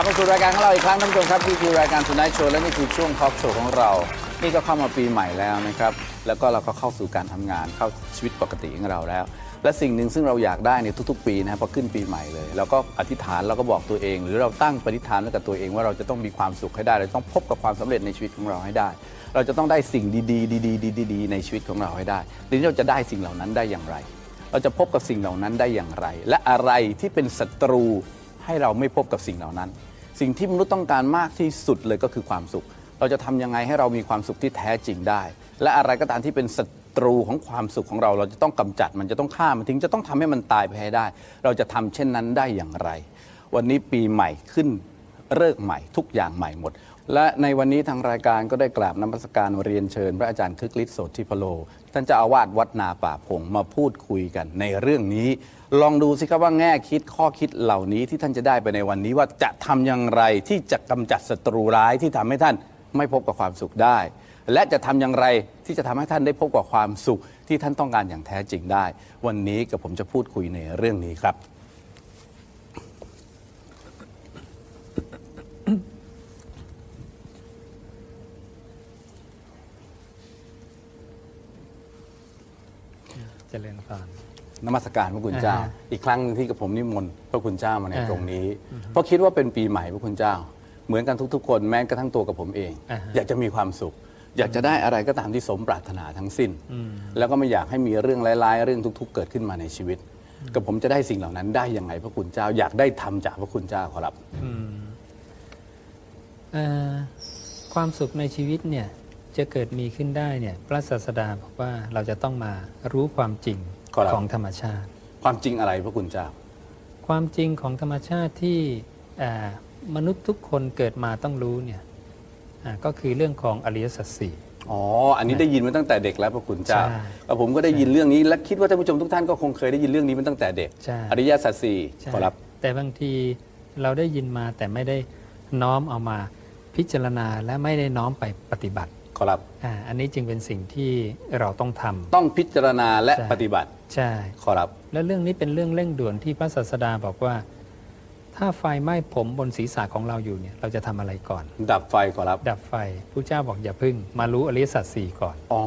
ลับมาสู่รายการของเราอีกครั้งท่านผู้ชมครับนี่คือรายการ Tonight Show และนี่คือช่วงทอล์กโชว์ของเรา นี่ก็เข้ามาปีใหม่แล้วนะครับ แล้วก็เราก็เข้าสู่การทำงานเข้าชีวิตปกติของเราแล้ว และสิ่งหนึ่งซึ่งเราอยากได้ในทุกๆ ปีนะครับพอขึ้นปีใหม่เลยเราก็อธิษฐานเราก็บอกตัวเอง หรือเราตั้งปณิธานไว้กับตัวเองว่าเราจะต้องมีความสุขให้ได้เราต้องพบกับความสำเร็จในชีวิตของเราให้ได้ เราจะต้องได้สิ่งดีๆดีๆดีๆดีๆในชีวิตของเราให้ได้ทีนี้เราจะได้สิ่งเหล่านั้นได้อย่างไร เราจะพบกับสิ่งเหล่านั้นได้อย่างไร และอะไรที่เป็นศัตรูให้เราไม่พบกับสิ่งเหล่านั้น สิ่งที่มนุษย์ต้องการมากที่สุดเลยก็คือความสุข เราจะทำยังไงให้เรามีความสุขที่แท้จริงได้ และอะไรก็ตามที่เป็นศัตรูของความสุขของเราเราจะต้องกำจัดมันจะต้องฆ่ามันทิ้งจะต้องทำให้มันตายไปให้ได้ เราจะทำเช่นนั้นได้อย่างไร วันนี้ปีใหม่ขึ้นเลิกใหม่ทุกอย่างใหม่หมด และในวันนี้ทางรายการก็ได้กราบนมัสการเรียนเชิญ พระอาจารย์คึกฤทธิ์โสธิพโล ท่านเจ้าอาวาสวัดนาป่าพงมาพูดคุยกันในเรื่องนี้ ลองดูสิครับว่าแง่คิดข้อคิดเหล่านี้ที่ท่านจะได้ไปในวันนี้ว่าจะทำอย่างไรที่จะกำจัดศัตรูร้ายที่ทำให้ท่านไม่พบกับความสุขได้ และจะทำอย่างไรที่จะทำให้ท่านได้พบกับความสุขที่ท่านต้องการอย่างแท้จริงได้ วันนี้กับผมจะพูดคุยในเรื่องนี้ครับ เจริญพร นมัสการพระคุณเจ้าอ่าฮะอีกครั้งหนึ่งที่กับผมนิมนต์พระคุณเจ้ามาในอ่าตรงนี้ เพราะคิดว่าเป็นปีใหม่พระคุณเจ้า เหมือนกันทุกๆ คนแม้กระทั่งตัวกับผมเองอ่าฮะอยากจะมีความสุข อยากจะได้อะไรก็ตามที่สมปรารถนาทั้งสิ้น แล้วก็ไม่อยากให้มีเรื่องร้ายๆ เรื่องทุก ๆ เกิดขึ้นมาในชีวิต กับผมจะได้สิ่งเหล่านั้นได้ยังไงพระคุณเจ้า อยากได้ทำจากพระคุณเจ้าขอรับเอ่อความสุขในชีวิตเนี่ยจะเกิดมีขึ้นได้เนี่ยพระศาสดาบอกว่าเราจะต้องมารู้ความจริง ครับของธรรมชาติ ความจริงอะไรพระคุณเจ้า ความจริงของธรรมชาติที่เอ่อมนุษย์ทุกคนเกิดมาต้องรู้เนี่ยอ่าก็คือเรื่องของอริยสัจสี่อ๋อ อันนี้ได้ยินมาตั้งแต่เด็กแล้วพระคุณเจ้าใช่แล้วผมก็ได้ยินเรื่องนี้และคิดว่าท่านผู้ชมทุกท่านก็คงเคยได้ยินเรื่องนี้มาตั้งแต่เด็กใช่อริยสัจสี่ใช่ขอรับ แต่บางทีเราได้ยินมาแต่ไม่ได้น้อมเอามาพิจารณาและไม่ได้น้อมไปปฏิบัติขอรับอ่าอันนี้จึงเป็นสิ่งที่เราต้องทำต้องพิจารณาและใช่ปฏิบัติ ใช่ขอรับ และเรื่องนี้เป็นเรื่องเร่งด่วนที่พระศาสดาบอกว่า ถ้าไฟไหม้ผมบนศีรษะของเราอยู่เนี่ยเราจะทำอะไรก่อน ดับไฟขอรับ ดับไฟผู้เจ้าบอกอย่าพึ่ง มารู้อริยสัจสี่ก่อน อ๋อ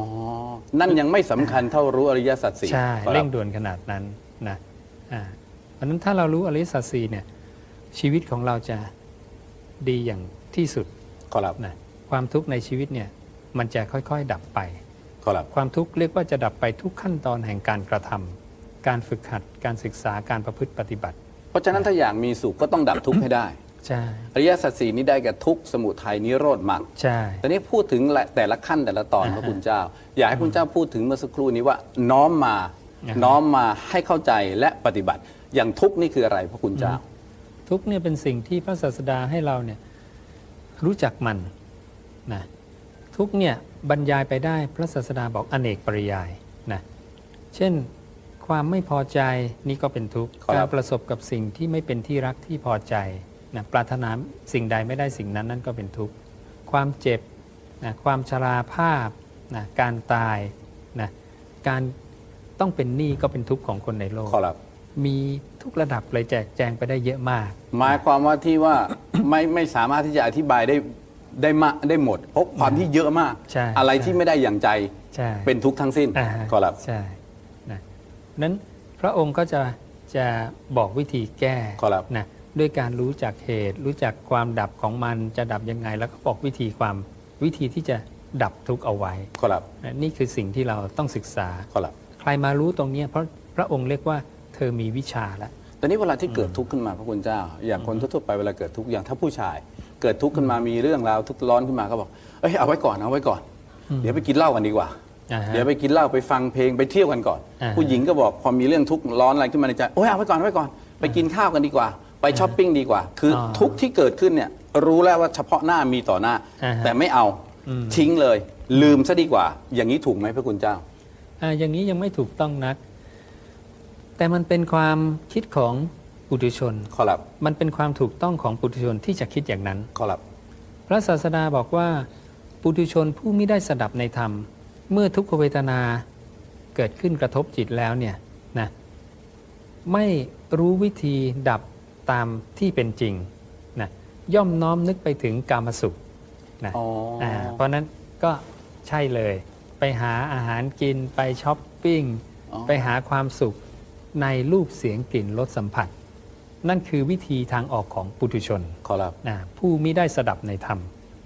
นั่นยังไม่สำคัญเท่ารู้อริยสัจสี่ใช่ ขอรัเร่บงด่วนขนาดนั้นนะอ่าเพราะฉะนั้นถ้าเรารู้อริยสัจสี่เนี่ยชีวิตของเราจะดีอย่างที่สุดขอรับ นะความทุกข์ในชีวิตเนี่ยมันจะค่อยๆ ดับไปขอรับ ความทุกข์เรียกว่าจะดับไปทุกขั้นตอนแห่งการกระทำการฝึกหัดการศึกษาการประพฤติปฏิบัติ เพราะฉะนั้นถ้าอยากมีสุขก็ต้องดับทุกข์ให้ได้ใช่อริยสัจสี่นี้ได้แก่ทุกข์สมุทัยนิโรธมรรคใช่แต่นี้พูดถึงแต่ละขั้นแต่ละตอนอ่าพระคุณเจ้า อยากให้คุณเจ้าพูดถึงเมื่อสักครู่นี้ว่าน้อมมาอ่าน้อมมาให้เข้าใจและปฏิบัติ อย่างทุกข์นี่คืออะไรพระคุณเจ้า ทุกข์เนี่ยเป็นสิ่งที่พระศาสดาให้เราเนี่ยรู้จักมันนะทุกข์เนี่ย บรรยายไปได้พระศาสดาบอกอเนกปริยายนะเช่นความไม่พอใจนี่ก็เป็นทุกข์ครับการประสบกับสิ่งที่ไม่เป็นที่รักที่พอใจนะปรารถนาสิ่งใดไม่ได้สิ่งนั้นนั่นก็เป็นทุกข์ความเจ็บนะความชราภาพนะการตายนะการต้องเป็นหนี้ก็เป็นทุกข์ของคนในโลกขอรับมีทุกระดับเลยแจกแจงไปได้เยอะมาก หมายความว่าที่ว่าไม่ไม่สามารถที่จะอธิบายได้ ได้มาได้หมด เพราะความที่เยอะมาก ใช่อะไรใช่ที่ไม่ได้อย่างใจใช่เป็นทุกข์ทั้งสิ้นอ่าฮะ ขอรับใช่นะนั้นพระองค์ก็จะจะบอกวิธีแก้ขอรับนะด้วยการรู้จักเหตุ รู้จักความดับของมันจะดับยังไง แล้วก็บอกวิธีความวิธีที่จะดับทุกข์เอาไว้ขอรับนะนี่คือสิ่งที่เราต้องศึกษา ขอรับ ใครมารู้ตรงเนี้ยเพราะพระองค์เรียกว่าเธอมีวิชาแล้วแต่นี้เวลาที่เกิดทุกข์ขึ้นมาพระคุณเจ้า อย่างคนทั่วๆไปเวลาเกิดทุกข์อย่างถ้าผู้ชาย เกิดทุกข์ขึ้นมามีเรื่องราวทุกข์ร้อนขึ้นมาก็บอกเอ้ยเอาไว้ก่อนเอาไว้ก่อน เดี๋ยวไปกินเหล้ากันดีกว่า อ่าฮะ เดี๋ยวไปกินเหล้าไปฟังเพลงไปเที่ยวกันก่อน อ่าฮะผู้หญิงก็บอกพอมีเรื่องทุกข์ร้อนอะไรขึ้นมาในใจโอ้ยเอาไว้ก่อนเอาไว้ก่อนไปกินข้าวกันดีกว่า ไปช้อปปิ้งดีกว่า คือออทุกข์ที่เกิดขึ้นเนี่ยรู้แล้วว่าเฉพาะหน้ามีต่อหน้า อ่าฮะ แต่ไม่เอาอืมทิ้งเลย ลืมซะดีกว่า อย่างนี้ถูกไหมพระคุณเจ้า อ่าอย่างนี้ยังไม่ถูกต้องนัก แต่มันเป็นความคิดของ ปุถุชนขอรับมันเป็นความถูกต้องของปุถุชนที่จะคิดอย่างนั้นขอรับพระศาสดาบอกว่า ปุถุชนผู้ไม่ได้สดับในธรรม เมื่อทุกขเวทนาเกิดขึ้นกระทบจิตแล้วเนี่ยนะไม่รู้วิธีดับตามที่เป็นจริงนะย่อมน้อมนึกไปถึงกามสุขนะอ๋ออาเพราะฉะนั้นก็ใช่เลย ไปหาอาหารกินไปช้อปปิ้งอ๋อไปหาความสุขในรูปเสียงกลิ่นรสสัมผัส นั่นคือวิธีทางออกของปุถุชนขอรับนะผู้มิได้สดับในธรรม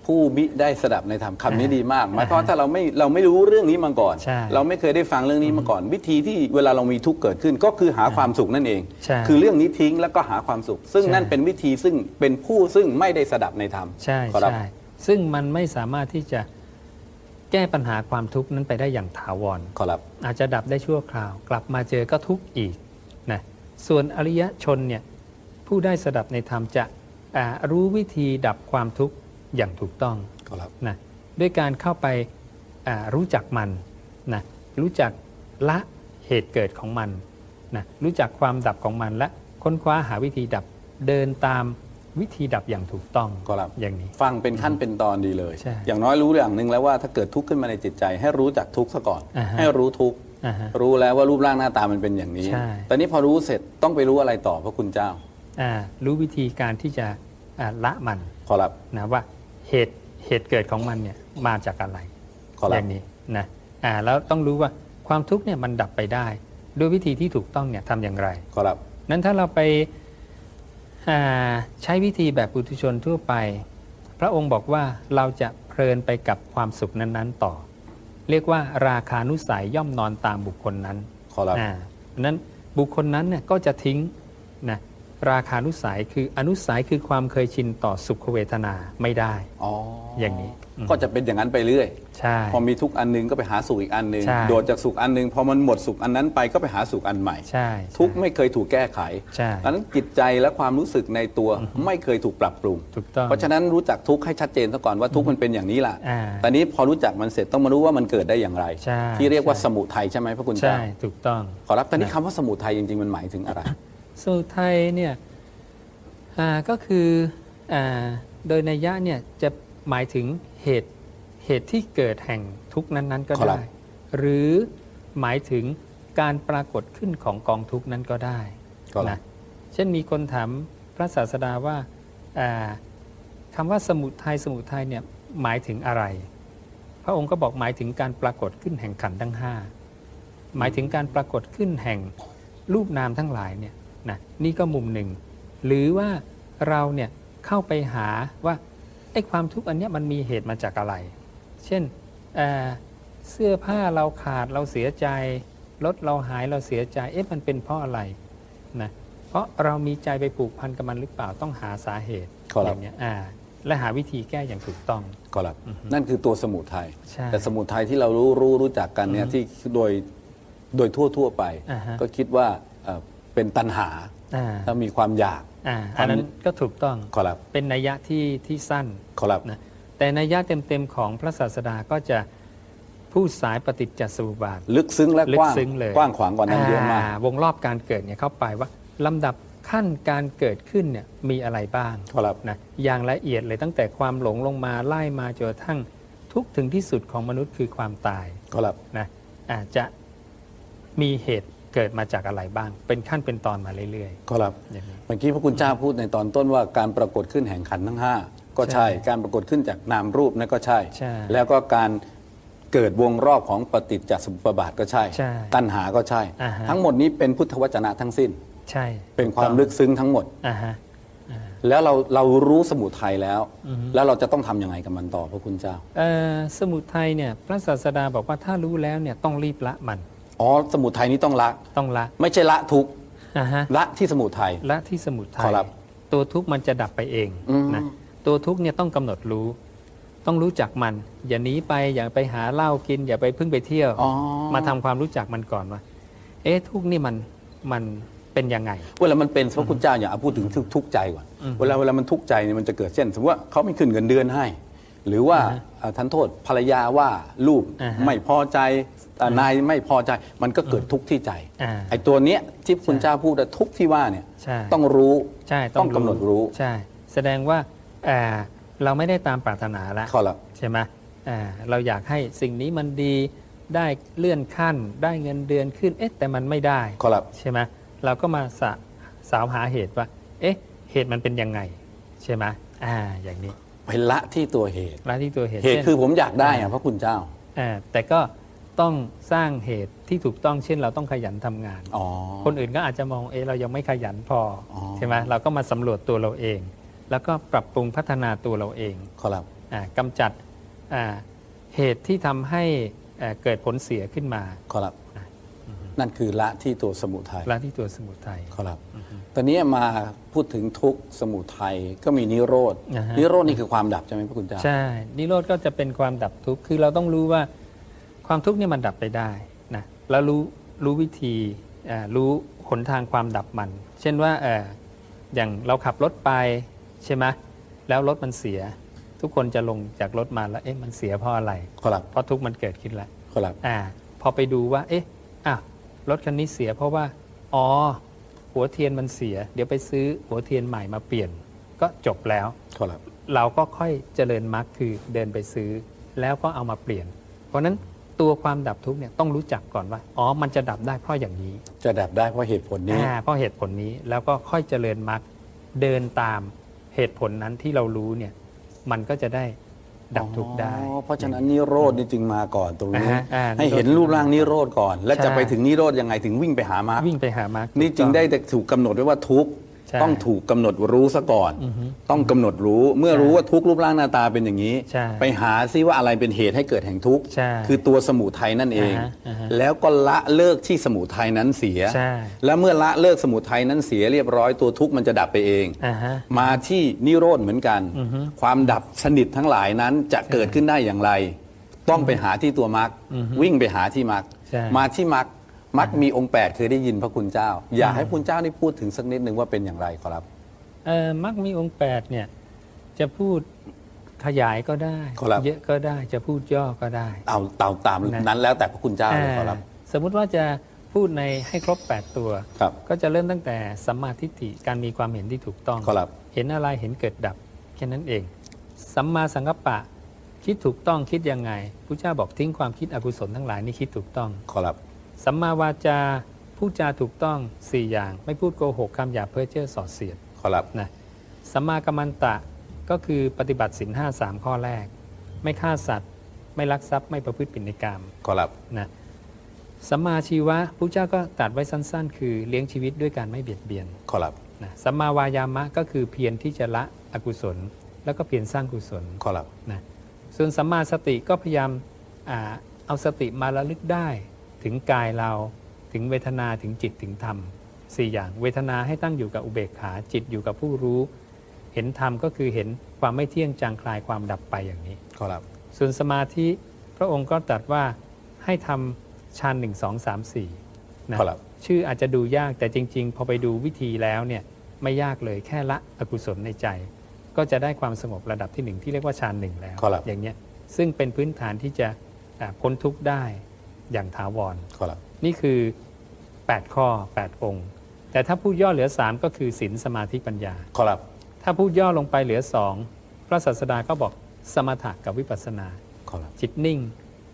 ผู้มิได้สดับในธรรมคำนี้อ่าดีมากหมายความว่าถ้าเราไม่เราไม่รู้เรื่องนี้มาก่อน ใช่เราไม่เคยได้ฟังเรื่องนี้มาก่อน วิธีที่เวลาเรามีทุกข์เกิดขึ้นก็คือหาความสุขนั่นเอง ใช่คือเรื่องนี้ทิ้งแล้วก็หาความสุข ซึ่งใช่ นั่นเป็นวิธีซึ่งเป็นผู้ซึ่งไม่ได้สดับในธรรมใช่ขอรับ ใช่ซึ่งมันไม่สามารถที่จะแก้ปัญหาความทุกข์นั้นไปได้อย่างถาวร ขอรับ อาจจะดับได้ชั่วคราว กลับมาเจอก็ทุกข์อีกนะส่วนอริยชนเนี่ย ผู้ได้สดับในธรรมจะอ่ารู้วิธีดับความทุกข์อย่างถูกต้องขอรับนะด้วยการเข้าไปอ่ารู้จักมันนะรู้จักละเหตุเกิดของมันนะรู้จักความดับของมันและค้นคว้าหาวิธีดับเดินตามวิธีดับอย่างถูกต้องขอรับอย่างนี้ ฟังเป็นขั้นเป็นตอนดีเลยใช่อย่างน้อยรู้อย่างหนึ่งแล้วว่าถ้าเกิดทุกข์ขึ้นมาในจิตใจ ให้รู้จักทุกข์ซะก่อนอ่าฮะให้รู้ทุกข์อ่าฮะรู้แล้วว่ารูปร่างหน้าตามันเป็นอย่างนี้ใช่ตอนนี้พอรู้เสร็จต้องไปรู้อะไรต่อพระคุณเจ้าอ่า รู้วิธีการที่จะอ่าละมันขอรับนะว่าเหตุเหตุเกิดของมันเนี่ยมาจากอะไรขออรับย่างนี้นะอ่าแล้วต้องรู้ว่าความทุกข์เนี่ยมันดับไปได้ด้วยวิธีที่ถูกต้องเนี่ยทำอย่างไรขอรับนั้นถ้าเราไปอ่าใช้วิธีแบบปุถุชนทั่วไป พระองค์บอกว่าเราจะเพลินไปกับความสุขนั้นๆต่อ เรียกว่าราคานุสัยย่อมนอนตามบุคคลนั้นขอรับอ่าเพราะฉะนั้นบุคคลนั้นเนี่ยก็จะทิ้งนะ ราคานุสัยคืออนุสัยคือความเคยชินต่อสุขเวทนาไม่ได้ อ๋อออย่างนี้อืมก็จะเป็นอย่างนั้นไปเรื่อย ใช่ พอมีทุกข์อันหนึงก็ไปหาสุขอีกอันหนึง ใช่โดดจากสุขอันหนึงพอมันหมดสุขอันนั้นไปก็ไปหาสุขอันใหม่ ใช่ทุกข์ไม่เคยถูกแก้ไขใช่ดังนั้นจิตใจและความรู้สึกในตัวไม่เคยถูกปรับปรุง ถูกต้องเพราะฉะนั้นรู้จักทุกข์ให้ชัดเจนซะก่อนว่าทุกข์มันเป็นอย่างนี้ล่ะอ่าตอนนี้พอรู้จักมันเสร็จต้องมารู้ว่ามันเกิดได้อย่างไร ใช่ที่เรียกว่าใช่ สมุทัยใช่ไหมพระคุณใช่เจ้าถูกต้อง ขอรับตอนนี้คำว่าสมุทัยจริงๆมันหมายถึงอะไร สมุทัยเนี่ยอ่าก็คืออาโดยนัยยะเนี่ยจะหมายถึงเหตุเหตุที่เกิดแห่งทุกข์นั้นๆ ก็ครับได้ หรือหมายถึงการปรากฏขึ้นของกองทุกข์นั้นก็ได้ก็รับนะเช่นมีคนถามพระศาสดาว่าอ่าคำว่าสมุทัยสมุทัยเนี่ยหมายถึงอะไร พระองค์ก็บอกหมายถึงการปรากฏขึ้นแห่งขันธ์ทั้งห้าหมายถึงการปรากฏขึ้นแห่งรูปนามทั้งหลายเนี่ย นะนี่ก็มุมหนึ่ง หรือว่าเราเนี่ยเข้าไปหาว่าไอ้ความทุกข์อันเนี้ยมันมีเหตุมาจากอะไร เช่นเอ่อเสื้อผ้าเราขาดเราเสียใจรถเราหายเราเสียใจเอ๊ะมันเป็นเพราะอะไรนะเพราะเรามีใจไปผูกพันกับมันหรือเปล่าต้องหาสาเหตุครับอย่างเนี้ยอ่าและหาวิธีแก้อย่างถูกต้องก็รับนั่นคือตัวสมุทัยใช่แต่สมุทัยที่เรารู้รู้รู้จักกันเนี่ยที่โดยโดยทั่วทั่วๆไปอ่าฮะก็คิดว่า เอ่อเป็นตัณหาอ่าถ้ามีความอยาก อ่าอันนั้นก็ถูกต้องขอรับ เป็นนัยยะที่ที่สั้นขอรับ นะแต่นัยยะเต็มๆของพระศาสดาก็จะพูดสายปฏิจจสมุปบาท ลึกซึ้งและลึกกว้างซึ้งเลยกว้างขวางกว่านั้นเยอะมาก วงรอบการเกิดเนี่ยเข้าไปว่าลำดับขั้นการเกิดขึ้นเนี่ยมีอะไรบ้างขอรับ นะอย่างละเอียดเลยตั้งแต่ความหลงลงมาไล่มาจนกระทั่งทุกข์ถึงที่สุดของมนุษย์คือความตายขอรับ นะอาจจะมีเหตุ เกิดมาจากอะไรบ้าง เป็นขั้นเป็นตอนมาเรื่อยขอรับๆอย่างนี้เมื่อกี้พระคุณเจ้าพูดในตอนต้นว่าการปรากฏขึ้นแห่งขันธ์ทั้งห้าก็ใช่ ใช่การปรากฏขึ้นจากนามรูปนั่นก็ใช่ ใช่แล้วก็การเกิดวงรอบของปฏิจจสมุปบาทก็ใช่ ใช่ตัณหาก็ใช่ อ่าฮะ ทั้งหมดนี้เป็นพุทธวจนะทั้งสิ้นใช่เป็นความถูลึกกซึ้งทั้งหมดต้องอ่าฮะ แล้วเราเรารู้สมุทัยแล้วอือฮึแล้วเราจะต้องทำยังไงกับมันต่อพระคุณเจ้า เอ่อสมุทัยเนี่ยพระศาสดาบอกว่าถ้ารู้แล้วเนี่ยต้องรีบละมัน อ๋อสมุทัยนี้ต้องละ ต้องละไม่ใช่ละทุกข์อ่าฮะละที่สมุทัย ละที่สมุทัขยอรับ ตัวทุกข์มันจะดับไปเองอืมนะตัวทุกข์เนี่ยต้องกำหนดรู้ ต้องรู้จักมัน อย่าหนีไปอย่าไปหาเหล้ากิน อย่าไปเพิ่งไปเที่ยว อ๋อมาทำความรู้จักมันก่อนว่า เอ๊ะทุกข์นี่มันมันเป็นยังไง เวลามันเป็นพระคุณเจ้าอย่าเอาพูดถึงทุกทุกข์ใจก่อนอืมเวลาเวลามันทุกข์ใจเนี่ยมันจะเกิดเช่น สมมติว่าเขาไม่ขึ้นเงินเดือนให้ หรือว่าอ่าฮะอ่าทันโทษภรรยาว่าลูกอ่าฮะ ไม่พอใจ อ่านายไม่พอใจมันก็เกิดทุกข์ที่ใจอ่าไอ้ตัวเนี้ยที่คุณเจ้าพูดอะทุกข์ที่ว่าเนี่ยใช่ ต้องรู้ใช่ต้องกำหนดรู้ใช่ แสดงว่าอ่าเราไม่ได้ตามปรารถนาแล้วข้อละ ใช่ไหมอ่าเราอยากให้สิ่งนี้มันดีได้เลื่อนขั้น ได้เงินเดือนขึ้น เอ๊ะ แต่มันไม่ได้ข้อละใช่ไหมเราก็มาสะสาวหาเหตุว่า เอ๊ะ เหตุมันเป็นยังไง ใช่ไหมอ่า อย่างนี้ไปละที่ตัวเหตุละที่ตัวเหตุเหตุช่นคือผมอยากได้อะพระคุณเจ้า อ่าแต่ก็ ต้องสร้างเหตุที่ถูกต้องเช่น เราต้องขยันทำงาน อ๋อ คนอื่นก็อาจจะมองเอะเรายังไม่ขยันพอออ ใช่ไหมเราก็มาสำรวจตัวเราเอง แล้วก็ปรับปรุงพัฒนาตัวเราเองครับ อ่ากำจัดอ่าเหตุที่ทำให้เอ่อเกิดผลเสียขึ้นมาครับ นั่นคือละที่ตัวสมุทัยละที่ตัวสมุทัย ครับตอนนี้มาพูดถึงทุกข์สมุทัยก็มีนิโรธ อ่าฮะ นิโรธนี่คือความดับใช่ไหมพระคุณเจ้า ใช่นิโรธก็จะเป็นความดับทุกข์คือเราต้องรู้ว่า ความทุกข์เนี่ยมันดับไปได้นะแล้วรู้รู้วิธีอ่ารู้หนทางความดับมัน เช่นว่าเอออย่างเราขับรถไปใช่ไหมแล้วรถมันเสีย ทุกคนจะลงจากรถมาแล้วเอ๊ะมันเสียเพราะอะไรครับเพราะทุกข์มันเกิดขึ้นแล้วครับอ่าพอไปดูว่า เอ๊ะอะรถคันนี้เสียเพราะว่าอ๋อหัวเทียนมันเสีย เดี๋ยวไปซื้อหัวเทียนใหม่มาเปลี่ยน ก็จบแล้วครับเราก็ค่อยเจริญมรรคคือเดินไปซื้อแล้วก็เอามาเปลี่ยน เพราะฉะนั้น ตัวความดับทุกข์เนี่ยต้องรู้จักก่อนว่า อ๋อ มันจะดับได้เพราะอย่างนี้จะดับได้เพราะเหตุผลนี้ อ่าเพราะเหตุผลนี้แล้วก็ค่อยเจริญมรรคเดินตามเหตุผลนั้นที่เรารู้เนี่ย มันก็จะได้ดับทุกข์ได้ อ๋อเพราะฉะนั้นนิโรธนี่จึงมาก่อนตรงนี้ อ่าฮะอ่าให้เห็นรูปร่างนิโรธก่อน และใช่ จะไปถึงนิโรธยังไงถึงวิ่งไปหามรรควิ่งไปหามรรคนี่จึงได้แต่ถูกกำหนดไว้ว่าทุกข์ใช่ ต้องถูกกำหนดรู้ซะก่อนอือฮึต้องกำหนดรู้เมื่อใช่รู้ว่าทุกข์รูปร่างหน้าตาเป็นอย่างนี้ใช่ไปหาซิว่าอะไรเป็นเหตุให้เกิดแห่งทุกข์ใช่คือตัวสมุทัยนั่นเองอ่าฮะอ่าฮะแล้วก็ละเลิกที่สมุทัยนั้นเสียใช่แล้วเมื่อละเลิกสมุทัยนั้นเสียเรียบร้อยตัวทุกข์มันจะดับไปเองอ่าฮะมาที่นิโรธเหมือนกันอือฮึความดับสนิททั้งหลายนั้นจะเกิดขึ้นได้อย่างไร ต้องไปหาที่ตัวมรรคอือฮึวิ่งไปหาที่มรรคใช่มาที่มรรค มรรคมีองค์แปดเคยได้ยินพระคุณเจ้า อยากให้พระคุณเจ้าได้พูดถึงสักนิดหนึ่งว่าเป็นอย่างไรขอรับเออมรรคมีองค์แปดเนี่ย จะพูดขยายก็ได้ครับ เยอะก็ได้จะพูดย่อก็ได้ เอาตามตามนะนั้นแล้วแต่พระคุณเจ้าเลยขอรับอ่าสมมุติว่าจะพูดในให้ครบ 8 ตัว ครับ ก็จะเริ่มตั้งแต่สัมมาทิฏฐิการมีความเห็นที่ถูกต้อง ขอรับ เห็นอะไรเห็นเกิดดับแค่นั้นเอง สัมมาสังกัปปะ คิดถูกต้องคิดยังไงพระเจ้าบอกทิ้งความคิดอกุศลทั้งหลายนี่คิดถูกต้อง ขอรับ สัมมาวาจาพูดจาถูกต้อง 4 อย่าง ไม่พูดโกหกคำหยาบเพ้อเจ้อส่อเสียดขอรับนะสัมมากัมมันตะก็คือปฏิบัติสินห้าสามข้อแรก ไม่ฆ่าสัตว์ ไม่ลักทรัพย์ไม่ประพฤติผิดในกรรมขอรับนะสัมมาชีวะพระเจ้าก็ตรัดไว้สั้น ๆ คือเลี้ยงชีวิตด้วยการไม่เบียดเบียนขอรับนะสัมมาวายามะก็คือเพียรที่จะละอกุศล แล้วก็เพียรสร้างกุศลขอรับนะส่วนสัมมาสติก็พยายามอ่าเอาสติมาระลึกได้ ถึงกายเราถึงเวทนาถึงจิตถึงธรรมสี่อย่างเวทนาให้ตั้งอยู่กับอุเบกขาจิตอยู่กับผู้รู้ เห็นธรรมก็คือเห็นความไม่เที่ยงจางคลายความดับไปอย่างนี้ขอรับส่วนสมาธิพระองค์ก็ตรัสว่าให้ทำฌานหนึ่งสองสามสี่นะครับชื่ออาจจะดูยากแต่จริง ๆ พอไปดูวิธีแล้วเนี่ยไม่ยากเลยแค่ละอกุศลในใจ ก็จะได้ความสงบระดับที่หนึ่งที่เรียกว่าฌานหนึ่งแล้วครับอย่างเงี้ยซึ่งเป็นพื้นฐานที่จะอ่าพ้นทุกข์ได้ อย่างถาวรขอรับ นี่คือ 8 ข้อ 8 องค์ แต่ถ้าพูดย่อเหลือ 3 ก็คือศีลสมาธิปัญญาขอรับ ถ้าพูดย่อลงไปเหลือ2พระศาสดาก็บอกสมถะกับวิปัสสนาขอรับ จิตนิ่ง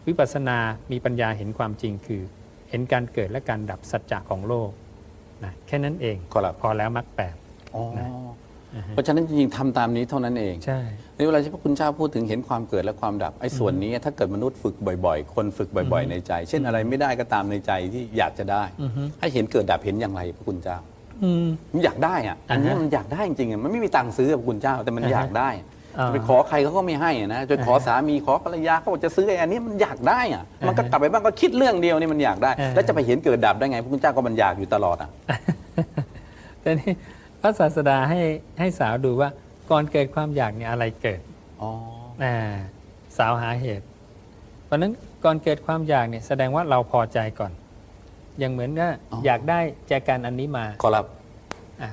วิปัสสนามีปัญญาเห็นความจริงคือ เห็นการเกิดและการดับสัจจะของโลกนะแค่นั้นเองขอรับ พอแล้วมรรคแปด อ๋อ นะอ่าฮะ เพราะฉะนั้นจริงๆทำตามนี้เท่านั้นเอง ใช่ ในเวลาที่พระคุณเจ้าพูดถึงเห็นความเกิดและความดับไอ้ส่วนนี้ถ้าเกิดมนุษย์ฝึกบ่อยๆ คนฝึกบ่อยๆ ในใจ เช่นอะไรไม่ได้ก็ตามในใจที่อยากจะได้อือฮึให้เห็นเกิดดับเห็นอย่างไรพระคุณเจ้าอืม มันอยากได้อะอันนี้อ่าฮะมันอยากได้จริงๆอะมันไม่มีตังค์ซื้ออะพระคุณเจ้า แต่มันอ่าฮะอยากได้อะอ่า จะไปขอใครเขาก็ไม่ให้อะนะจะขอสามีขอภรรยาเขาบอกจะซื้อไอ้อันนี้มันอยากได้อะมันก็อ่าฮะกลับไปบ้างก็คิดเรื่องเดียวนี่มันอยากได้อ่าแล้วจะไปเห็นเกิดดับได้ไงพระคุณเจ้าก็มันอยากอยู่ตลอดอะแต่นี่ พระศาสดาให้ให้สาวดูว่าก่อนเกิดความอยากเนี่ยอะไรเกิดอ๋ออ่าสาวหาเหตุ เพราะฉะนั้นก่อนเกิดความอยากเนี่ยแสดงว่าเราพอใจก่อน อย่างเหมือนว่าอยากได้แจกันอันนี้มาขอรับอะ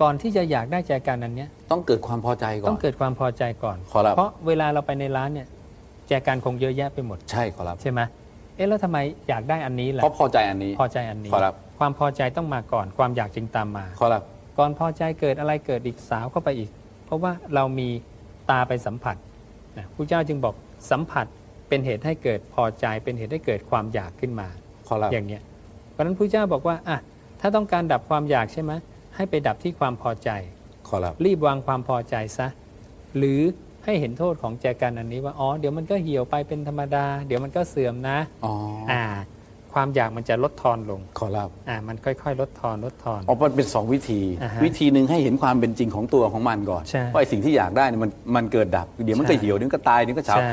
ก่อนที่จะอยากได้แจกันอันเนี้ยต้องเกิดความพอใจก่อต้อนงเกิดความพอใจก่อนขอรับเพราะเวลาเราไปในร้านเนี่ยแจกันคงเยอะแยะไปหมดใช่ขอรับใช่ไหมเอ๊ะแล้วทำไมอยากได้อันนี้ล่ะเพราะพอใจอันนี้พอใจอันนี้ขอรับความพอใจต้องมาก่อน ความอยากจึงตามมาขอรับ ก่อนพอใจเกิดอะไรเกิดอีกสาวเข้าไปอีก เพราะว่าเรามีตาไปสัมผัสนะพระเจ้าจึงบอกสัมผัสเป็นเหตุให้เกิดพอใจเป็นเหตุให้เกิดความอยากขึ้นมาขอรับอย่างเนี้ยเพราะฉะนั้นพระเจ้าบอกว่าอะถ้าต้องการดับความอยากใช่ไหมให้ไปดับที่ความพอใจขอรับรีบวางความพอใจซะหรือให้เห็นโทษของแจกันอันนี้ว่าอ๋อเดี๋ยวมันก็เหี่ยวไปเป็นธรรมดา เดี๋ยวมันก็เสื่อมนะอ๋ออ่า ความอยากมันจะลดทอนลงขอรับอ่ามันค่อยๆ ลดทอนลดทอน อ๋อมันเป็นสองวิธี อ่าฮะวิธีหนึ่งให้เห็นความเป็นจริงของตัวของมันก่อนใช่ว่าไอ้สิ่งที่อยากได้เนี่ยมันมันเกิดดับ เดี๋ยวมันก็ใช่เหี่ยวเดี๋ยวมันก็ตายเดี๋ยวก็เฉาใช่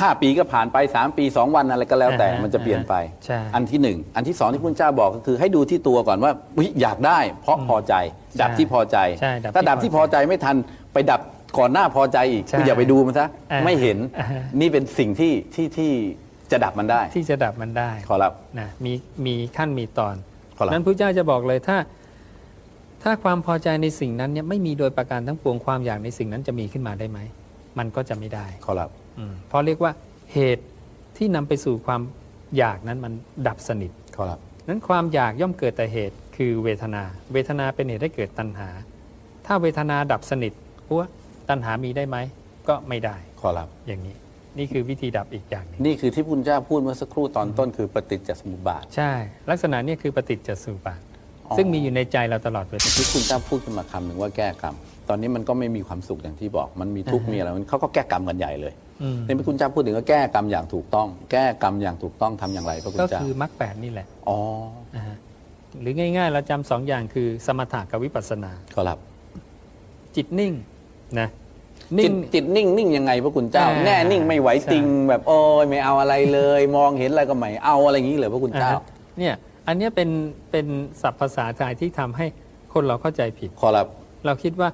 ห้าปีก็ผ่านไปสามปีสองวันอะไรก็แล้วแต่อ่าฮะมันจะเปลี่ยนไป ใช่ อันที่หนึ่งอันที่สองที่พุทธเจ้าบอกก็คือให้ดูที่ตัวก่อนว่าอุ๊ยอยากได้ เพราะพอใจ ดับที่พอใจ ใช่ดับที่ถ้าดับที่พพออใจใจไม่ทันไปดับก่อนหน้าพอใจอีกใช่คืออย่าไปดูมันซะอ่าไม่เห็นอ่าฮะ นี่เป็นสิ่งที่ที่ที่ จะดับมันได้ ที่จะดับมันได้ขอรับนะมีมีขั้นมีตอนขอรับนั้นพระเจ้าจะบอกเลยถ้า ถ้าความพอใจในสิ่งนั้นเนี่ยไม่มีโดยประการทั้งปวงความอยากในสิ่งนั้นจะมีขึ้นมาได้ไหมมันก็จะไม่ได้ขอรับอืมเพราะเรียกว่าเหตุที่นำไปสู่ความอยากนั้นมันดับสนิทขอรับนั้นความอยากย่อมเกิดแต่เหตุคือเวทนา เวทนาเป็นเหตุให้เกิดตัณหา ถ้าเวทนาดับสนิทหัวตัณหามีได้ไหมก็ไม่ได้ขอรับอย่างนี้ นี่คือวิธีดับอีกอย่างหนึงนี่คือที่พุทธเจ้าพูดเมื่อสักครู่ตอนต้นคือปฏิจจสมุปบาทใช่ ลักษณะเนี้คือปฏิจจสมุปบาทอ๋อซึ่งมีอยู่ในใจเราตลอดเวลาที่คุณเจ้าพูดขึ้นมาคำหนึ่งว่าแก้กรรม ตอนนี้มันก็ไม่มีความสุขอย่างที่บอก มันมีทุกข์อ่าฮะมีอะไรมันเขาก็แก้กรรมกันใหญ่เลยอืมนี่พระคุณเจ้าพูดถึงว่าแก้กรรมอย่างถูกต้อง แก้กรรมอย่างถูกต้องทำอย่างไรพระคุณก็เจ้าคือมรรคแปดนี่แหละอ๋อนะฮะหรือง่ายๆเราจำสองอย่างคือสมถะกับวิปัสสนาขอรับจิตนิ่งนะ จินิ่ตงจิตนิ่งนิ่งยังไงพระคุณเจ้าอ่าแน่นิ่งไม่ไหวใช่ติงแบบโอ้ยไม่เอาอะไรเลย มองเห็นอะไรก็ไม่เอาอะไรอย่างนี้เลยพระคุณเจ้าอ่าฮะเนี่ยอันเนี้ยเป็นเป็นศัพท์ภาษาไทยที่ทำให้คนเราเข้าใจผิดขอรับ เราคิดว่า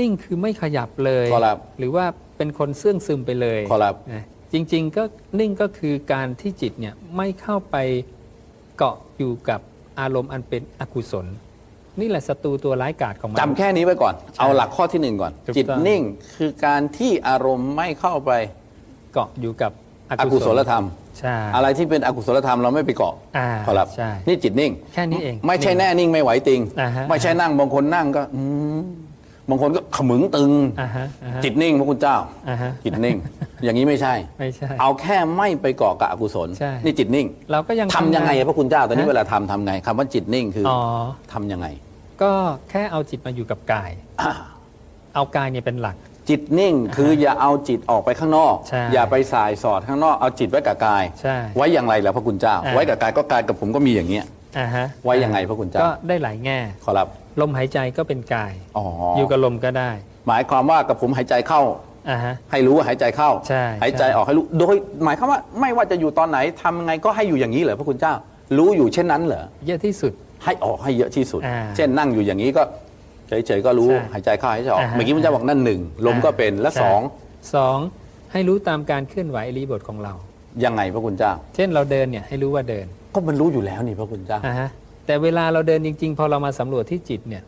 นิ่งคือไม่ขยับเลยขอรับหรือว่าเป็นคนเสื่องซึมไปเลยขอรับนะจริง ๆ ก็นิ่งก็คือการที่จิตเนี่ยไม่เข้าไปเกาะอยู่กับอารมณ์อันเป็นอกุศล นี่แหละศัตรูตัวร้ายกาจของมัน จำแค่นี้ไว้ก่อน เอาหลักข้อที่หนึ่งก่อน ถูกต้อง จิตนิ่งคือการที่อารมณ์ไม่เข้าไปเกาะอยู่กับออกุศลธรรม ใช่ อะไรที่เป็นอกุศลธรรมเราไม่ไปเกาะอ่าขอรับใช่นี่จิตนิ่งแค่นี้เองไม่ใช่แน่นิ่งไม่ไหวติง อ่าฮะ ไม่ใช่นั่งบางคนนั่งก็อืมบางคนก็ขมึงตึง อ่าฮะอ่าฮะ จิตนิ่งพระคุณเจ้า อ่าฮะ จิตนิ่ง อย่างนี้ไม่ใช่ ไม่ใช่ เอาแค่ไม่ไปเกาะกับอกุศล ใช่ นี่จิตนิ่งเราก็ยังทำยังไงทำอะพระคุณเจ้าตอนนี้ฮะเวลาทำทำไงคำว่าจิตนิ่งคือออ๋อ ทำยังไง ก็แค่เอาจิตมาอยู่กับกายอ่าเอากายเนี่ยเป็นหลัก จิตนิ่งคืออย่าเอาจิตออกไปข้างนอก ใช่อย่าไปสายสอดข้างนอกเอาจิตไว้กับกาย ใช่ไว้อย่างไรล่ะพระคุณเจ้า อ่า ไว้กับกายก็กายกับผมก็มีอย่างเงี้ย อ่าฮะไว้ยังไงพระคุณเจ้า ก็ได้หลายแง่ ขอรับลมหายใจก็เป็นกาย อ๋ออยู่กับลมก็ได้หมายความว่ากับผมหายใจเข้า อ่าฮะ ให้รู้ว่าหายใจเข้า ใช่หายใจใช่ ออกให้รู้ โดยหมายความว่าไม่ว่าจะอยู่ตอนไหนทำยังไงก็ให้อยู่อย่างนี้เหรอพระคุณเจ้า รู้อยู่เช่นนั้นเหรอ เยอะที่สุด ให้ออกให้เยอะที่สุด อ่าเช่นนั่งอยู่อย่างนี้ก็เฉยๆก็รู้ใช่หายใจเข้าหายใจออกอ่าฮะ เมื่อกี้พระเจ้าบอกนั่นหนึ่งลมก็เป็นและใช่สองสองให้รู้ตามการเคลื่อนไหวอริยบทของเรา ยังไงพระคุณเจ้า เช่นเราเดินเนี่ยให้รู้ว่าเดินก็มันรู้อยู่แล้วนี่พระคุณเจ้า อ่าฮะแต่เวลาเราเดินจริง ๆ พอเรามาสำรวจที่จิตเนี่ย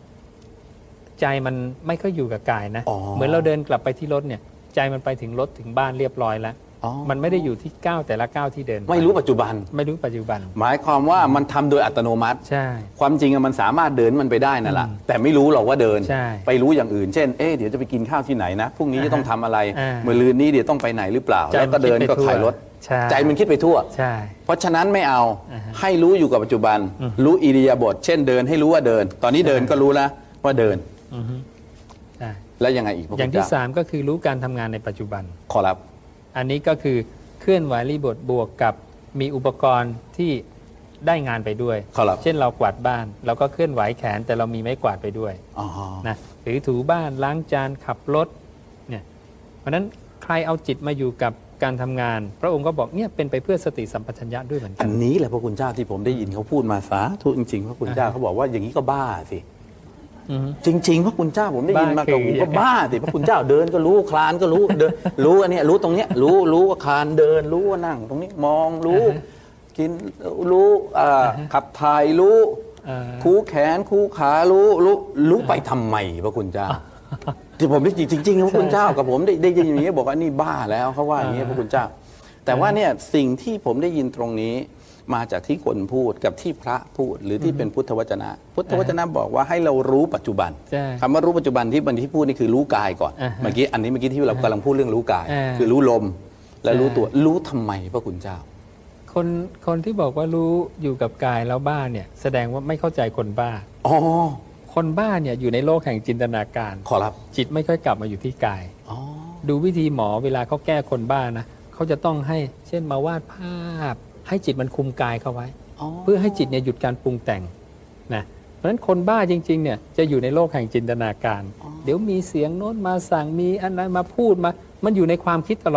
ใจมันไม่ค่อยอยู่กับกายนะ อ๋อ เหมือนเราเดินกลับไปที่รถเนี่ยใจมันไปถึงรถถึงบ้านเรียบร้อยแล้ว อ๋อ มันไม่ได้อยู่ที่ก้าวแต่ละก้าวที่เดินปไม่รู้ปัจจุบัน ไม่รู้ปัจจุบัน หมายความว่ามันทำโดยอัตโนมัติ ใช่ ความจริงอะมันสามารถเดินมันไปได้นั่นแหละอืมแต่ไม่รู้หรอกว่าเดิน ใช่ไปรู้อย่างอื่น เช่นเอ๊ะเดี๋ยวจะไปกินข้าวที่ไหนนะพรุ่งนี้จะต้องทำอะไรอ่าเมื่อลืนนี้เดี๋ยวต้องไปไหนหรือเปล่า ใจแล้วก็เดินมันคิดก็ไปทั่วขายรถใช่ ใจมันคิดไปทั่ว ใช่ เพราะฉะนั้นไม่เอาอ่าฮะให้รู้อยู่กับปัจจุบันอืมรู้อิริยาบถเช่นเดินให้รู้ว่าเดิน ตอนนี้เดินก็รู้แล้วว่าเดินอือฮึใช่ แล้วยังไงอีกพระอย่างคุณที่เจ้าสามก็คือรู้การทำงานในปัจจุบัน ขอรับ อันนี้ก็คือเคลื่อนไหวรีบทบวกกับมีอุปกรณ์ที่ได้งานไปด้วยขอรับเช่นเรากวาดบ้าน เราก็เคลื่อนไหวแขนแต่เรามีไม้กวาดไปด้วยอ๋อนะหรือถูบ้านล้างจานขับรถเนี่ยเพราะฉะนั้นใครเอาจิตมาอยู่กับการทำงาน พระองค์ก็บอกเนี่ยเป็นไปเพื่อสติสัมปชัญญะด้วยเหมือนกัอันน นี้แหละพระคุณเจ้าที่ผมได้ยินเขาพูดมาสาธุจริงๆพระคุณเจ้าอ่าฮะเขาบอกว่าอย่างนี้ก็บ้าสิอือฮึ จริงๆพระคุณเจ้าผมได้ยินมาบ้ากับคือหูก็บ้าสิพระคุณเจ้าเดินก็รู้คลานก็รู้เดินรู้อันเนี้ยรู้ตรงเนี้ยรู้รู้ว่าคลานเดินรู้ว่านั่ง ตรงนี้มองรู้ กินรู้อ่าขับถ่ายรู้เอ่อคูแขนคูขารู้รู้รู้ไปทำไมพระคุณเจ้าที่ผมได้ยินจริงๆนะพระคุณเจ้ากับผมได้ได้ยินอย่างนี้บอกว่านี่บ้าแล้วเขาว่าอย่างนี้พระคุณเจ้า แต่ว่าเนี่ยสิ่งที่ผมได้ยินตรงนี้ มาจากที่คนพูดกับที่พระพูดหรือที่เป็นพุทธวจนะ พุทธวจนะบอกว่าให้เรารู้ปัจจุบันใช่คำว่ารู้ปัจจุบันที่บันที่พูดนี่คือรู้กายก่อนอ่าฮะเมื่อกี้อันนี้เมื่อกี้ที่เรากำลังพูดเรื่องรู้กายอ่าคือรู้ลม และรู้ใช่ตัวรู้ทำไมพระคุณเจ้า คนคนที่บอกว่ารู้อยู่กับกายแล้วบ้าเนี่ยแสดงว่าไม่เข้าใจคนบ้าอ๋อคนบ้าเนี่ยอยู่ในโลกแห่งจินตนาการขอรับจิตไม่ค่อยกลับมาอยู่ที่กายอ๋อดูวิธีหมอเวลาเขาแก้คนบ้านะเขาจะต้องให้เช่นมาวาดภาพ ให้จิตมันคุมกายเขาไว้ เพื่อให้จิตเนี่ยหยุดการปรุงแต่งนะเพราะฉะนั้นคนบ้าจริงๆเนี่ยจะอยู่ในโลกแห่งจินตนาการ เดี๋ยวมีเสียงโน้นมาสั่งมีอันนั้นมาพูดมา มันอยู่ในความคิดตลอด